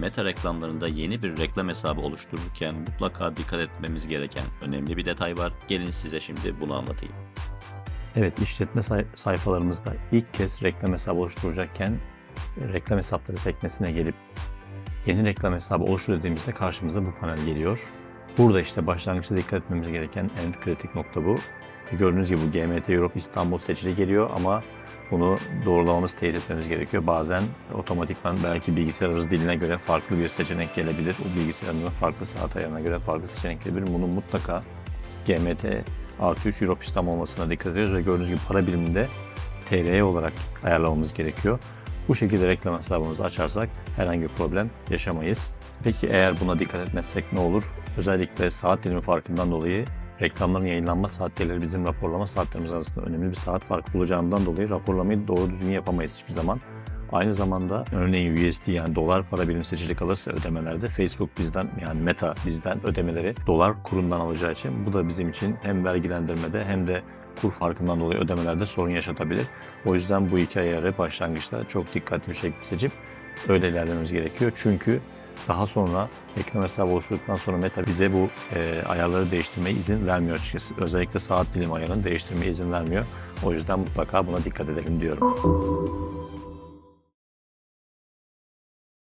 Meta reklamlarında yeni bir reklam hesabı oluştururken mutlaka dikkat etmemiz gereken önemli bir detay var. Gelin size şimdi bunu anlatayım. Evet, işletme say- sayfalarımızda ilk kez reklam hesabı oluşturacakken reklam hesapları sekmesine gelip yeni reklam hesabı oluştur dediğimizde karşımıza bu panel geliyor. Burada işte başlangıçta dikkat etmemiz gereken en kritik nokta bu. Gördüğünüz gibi bu GMT Europe İstanbul seçili geliyor ama bunu doğrulamamız, teyit etmemiz gerekiyor. Bazen otomatikman belki bilgisayarımız diline göre farklı bir seçenek gelebilir. O bilgisayarımızın farklı saat ayarına göre farklı seçenek gelebilir. Bunu mutlaka GMT artı 3 Europe İstanbul olmasına dikkat ediyoruz ve gördüğünüz gibi para biriminde TL olarak ayarlamamız gerekiyor. Bu şekilde reklam hesabımızı açarsak herhangi bir problem yaşamayız. Peki eğer buna dikkat etmezsek ne olur? Özellikle saat dilimi farkından dolayı reklamların yayınlanma saatleri bizim raporlama saatlerimiz arasında önemli bir saat farkı olacağından dolayı raporlamayı doğru düzgün yapamayız hiçbir zaman. Aynı zamanda örneğin USD yani dolar para birimi seçili kalırsa ödemelerde Facebook bizden yani Meta bizden ödemeleri dolar kurundan alacağı için bu da bizim için hem vergilendirmede hem de kur farkından dolayı ödemelerde sorun yaşatabilir. O yüzden bu iki ayarı başlangıçta çok dikkatli bir şekilde seçip öyle ilerlememiz gerekiyor. Çünkü daha sonra reklam hesabı oluşturduktan sonra Meta bize bu e, ayarları değiştirmeye izin vermiyor açıkçası. Özellikle saat dilimi ayarını değiştirmeye izin vermiyor. O yüzden mutlaka buna dikkat edelim diyorum.